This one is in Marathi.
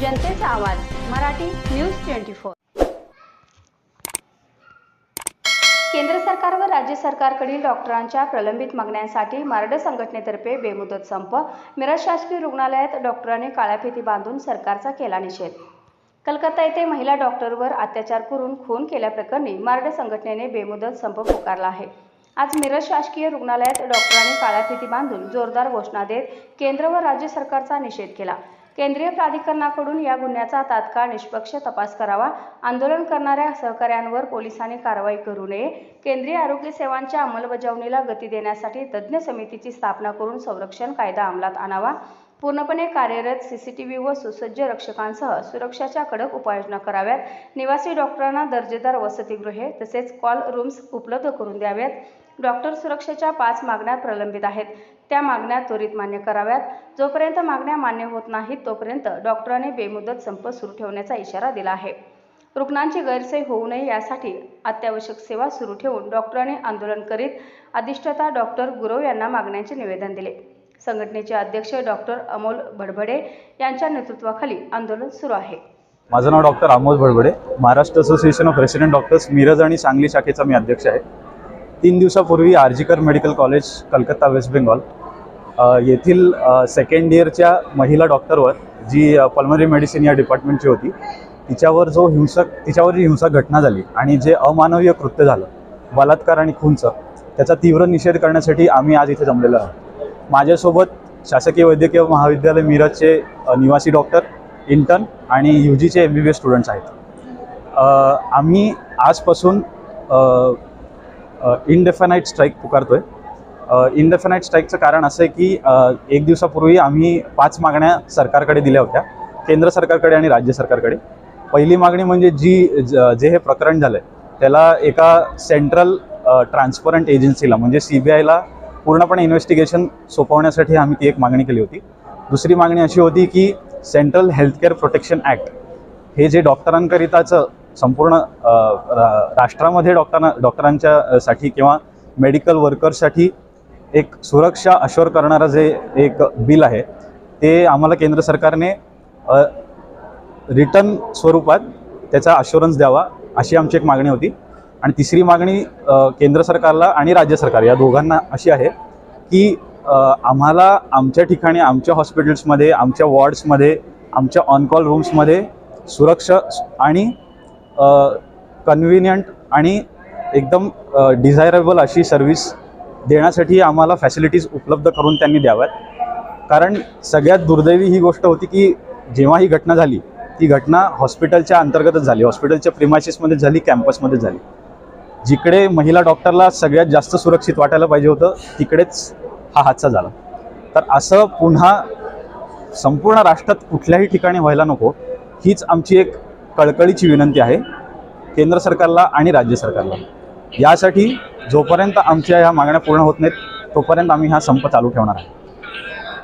जनतेचा आवाज मराठी न्यूज ट्वेंटी फोर. केंद्र सरकार व राज्य सरकारकडील डॉक्टरांच्या प्रलंबित मागण्यांसाठी मारड संघटनेतर्फे बेमुदत संप मिरज शासकीय रुग्णालयात डॉक्टरांनी काळ्या फिती बांधून सरकारचा केला निषेध. कलकत्ता येथे महिला डॉक्टरवर अत्याचार करून खून केल्याप्रकरणी मारड संघटनेने बेमुदत संप पुकारला आहे. आज मिरज शासकीय रुग्णालयात डॉक्टरांनी काळ्या फिती बांधून जोरदार घोषणा देत केंद्र व राज्य सरकारचा निषेध केला. केंद्रीय प्राधिकरणाकडून या गुन्ह्याचा तात्काळ निष्पक्ष तपास करावा. आंदोलन करणाऱ्या सहकाऱ्यांवर पोलिसांनी कारवाई करू नये. केंद्रीय आरोग्य सेवांच्या अंमलबजावणीला गती देण्यासाठी तज्ज्ञ समितीची स्थापना करून संरक्षण कायदा अंमलात आणावा. पूर्णपणे कार्यरत सीसीटीव्ही व सुसज्ज रक्षकांसह सुरक्षाच्या कडक उपाययोजना कराव्यात. निवासी डॉक्टरांना दर्जेदार वसतिगृहे तसेच कॉल रूम्स उपलब्ध करून द्याव्यात डॉक्टर सुरक्षेच्या पाच मागण्या प्रलंबित आहेत. त्या मागण्या त्वरित मान्य कराव्यात. जोपर्यंत मागण्या मान्य होत नाहीत तोपर्यंत डॉक्टरांनी बेमुदत संप सुरू ठेवण्याचा इशारा दिला आहे. रुग्णांची गैरसोय होऊ नये यासाठी अत्यावश्यक सेवा सुरू ठेवून डॉक्टरांनी आंदोलन करीत अधिष्ठाता डॉक्टर गुरव यांना मागण्यांचे निवेदन दिले. संघटनेचे अध्यक्ष डॉक्टर अमोल भडभडे यांच्या नेतृत्वाखाली आंदोलन सुरू आहे. माझं नाव doctor Amol Bhadbhade. Maharashtra association of resident doctors Miraj आणि सांगली शाखेचा मी अध्यक्ष आहे. तीन दिवसापूर्वी R G Kar medical college Calcutta waste Bengal येथील सेकंड इयरच्या महिला डॉक्टरवर जी पल्मरी मेडिसिन या डिपार्टमेंटची होती तिच्यावर जो हिंसक तिच्यावर जी हिंसक घटना झाली आणि जे अमानवीय कृत्य झालं बलात्कार आणि खूनचं त्याचा तीव्र निषेध करण्यासाठी आम्ही आज इथे जमलेलो आहोत. माझ्यासोबत शासकीय वैद्यकीय महाविद्यालय मिरजचे निवासी डॉक्टर इंटर्न आणि यू जीचे M B B S students आहेत. आम्ही आजपासून इनडेफेनाईट स्ट्राईक पुकारतो आहे स्ट्राईकचं कारण असं आहे की एक दिवसापूर्वी आम्ही पाच मागण्या सरकारकडे दिल्या होत्या केंद्र सरकारकडे आणि राज्य सरकारकडे. पहिली मागणी म्हणजे जी ज- जे हे प्रकरण झालं आहे त्याला एका सेंट्रल ट्रान्सपरंट एजन्सीला म्हणजे सी बी आयला पूर्णपणे इन्व्हेस्टिगेशन सोपवण्यासाठी आम्ही ती एक मागणी केली होती. दुसरी मागणी अशी होती की सेंट्रल हेल्थकेअर प्रोटेक्शन ॲक्ट हे जे डॉक्टरांकरिताचं संपूर्ण रा- राष्ट्रामध्ये डॉक्टरांना डॉक्टरांच्या साठी किंवा मेडिकल वर्कर्ससाठी एक सुरक्षा अश्योर करणारं जे एक बिल आहे ते आम्हाला केंद्र सरकारने रिटर्न स्वरूपात त्याचा अश्युरन्स द्यावा अशी आमची एक मागणी होती. आणि तिसरी मागणी केंद्र सरकारला आणि राज्य सरकार या दोघांना अशी आहे की आम्हाला आमच्या ठिकाणी आमच्या हॉस्पिटल्समध्ये आमच्या वॉर्ड्समध्ये आमच्या ऑन कॉल रूम्समध्ये सुरक्षा आणि कन्व्हिनियंट आणि एकदम डिझायरेबल अशी सर्व्हिस देण्यासाठी आम्हाला फॅसिलिटीज उपलब्ध करून त्यांनी द्याव्यात. कारण सगळ्यात दुर्दैवी ही गोष्ट होती की जेव्हा ही घटना झाली ती घटना हॉस्पिटलच्या अंतर्गतच झाली. हॉस्पिटलच्या प्रिमायसिसमध्ये झाली कॅम्पसमध्ये झाली. जिकडे महिला डॉक्टरला सगळ्यात जास्त सुरक्षित वाटायला पाहिजे होतं तिकडेच हा हादसा झाला. तर असं पुन्हा संपूर्ण राष्ट्रात कुठल्याही ठिकाणी व्हायला नको. हीच आमची एक कळकळीची विनंती आहे केंद्र सरकारला आणि राज्य सरकारला. यासाठी जोपर्यंत आमच्या ह्या मागण्या पूर्ण होत नाहीत तोपर्यंत आम्ही हा संप चालू ठेवणार आहे.